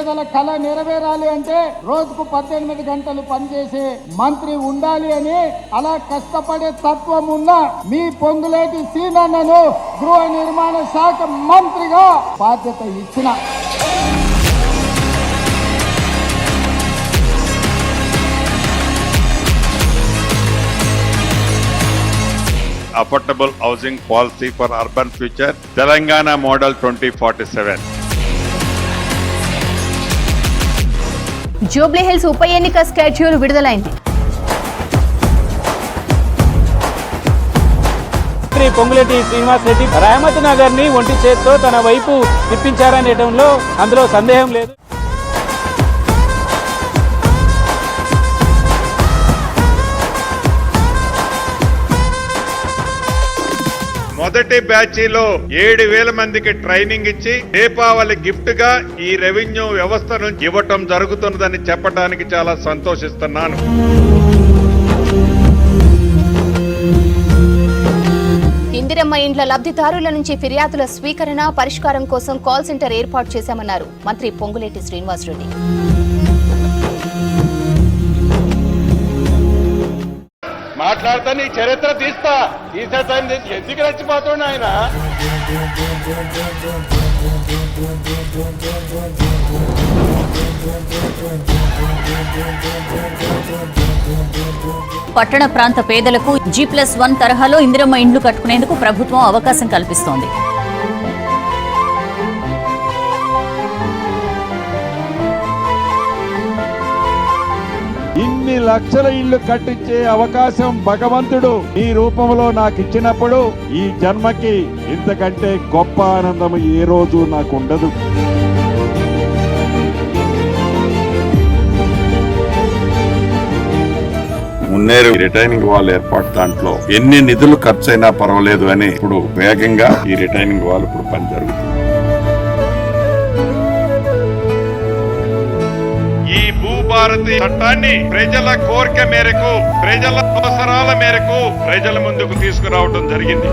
పేదల కళ నెరవేరాలి అంటే రోజుకు పద్దెనిమిది గంటలు పనిచేసే మంత్రి ఉండాలి అని అలా కష్టపడే తత్వం ఉన్న మీ పొంగులేటి సీనన్నను గృహ నిర్మాణ శాఖ మంత్రిగా బాధ్యత ఇచ్చిన affordable housing policy for urban future, Telangana Model 2047. Jubilee Hills ఉప ఎన్నిక స్కెడ్యూల్ విడుదలైంది. మంత్రి పొంగులేటి శ్రీనివాస్ రెడ్డి రామత్ నగర్ని ఒంటి చేత్తో తన వైపు తిప్పించారనేటంలో అందులో సందేహం లేదు. మొదటి బ్యాచీలో ఏడు వేల మందికి ట్రైనింగ్ ఇచ్చి దీపావళి గిఫ్ట్గా ఈ రెవెన్యూ వ్యవస్థను ఇవ్వటం జరుగుతున్నదని చెప్పడానికి చాలా సంతోషిస్తున్నాను. ఇందిరమ్మ ఇండ్ల లబ్ధిదారుల నుంచి ఫిర్యాదుల స్వీకరణ పరిష్కారం కోసం కాల్ సెంటర్ ఏర్పాటు చేశామన్నారు మంత్రి పొంగులేటి శ్రీనివాసరెడ్డి మాట్లాడతా నీ చరిత్ర తీస్తా. తీసేస్తాను ఎందుకు రెచ్చిపోతుండ ఆయన పట్టణ ప్రాంత పేదలకు జీ ప్లస్ వన్ తరహాలో ఇందిరమ్మ ఇండ్లు కట్టుకునేందుకు ప్రభుత్వం అవకాశం కల్పిస్తోంది. ఇన్ని లక్షల ఇల్లు కట్టించే అవకాశం భగవంతుడు ఈ రూపంలో నాకు ఇచ్చినప్పుడు ఈ జన్మకి ఇంతకంటే గొప్ప ఆనందం ఏ రోజు నాకు ఉండదు మున్నేరు రిటైనింగ్ వాల్ ఏర్పాటు దాంట్లో ఎన్ని నిధులు ఖర్చైనా పర్వాలేదు అని ఇప్పుడు వేగంగా ఈ రిటైనింగ్ వాల్ ఇప్పుడు పని జరుగుతుంది ఈ భూభారతి చట్టాన్ని ప్రజల కోరిక మేరకు ప్రజల అవసరాల మేరకు ప్రజల ముందుకు తీసుకురావడం జరిగింది.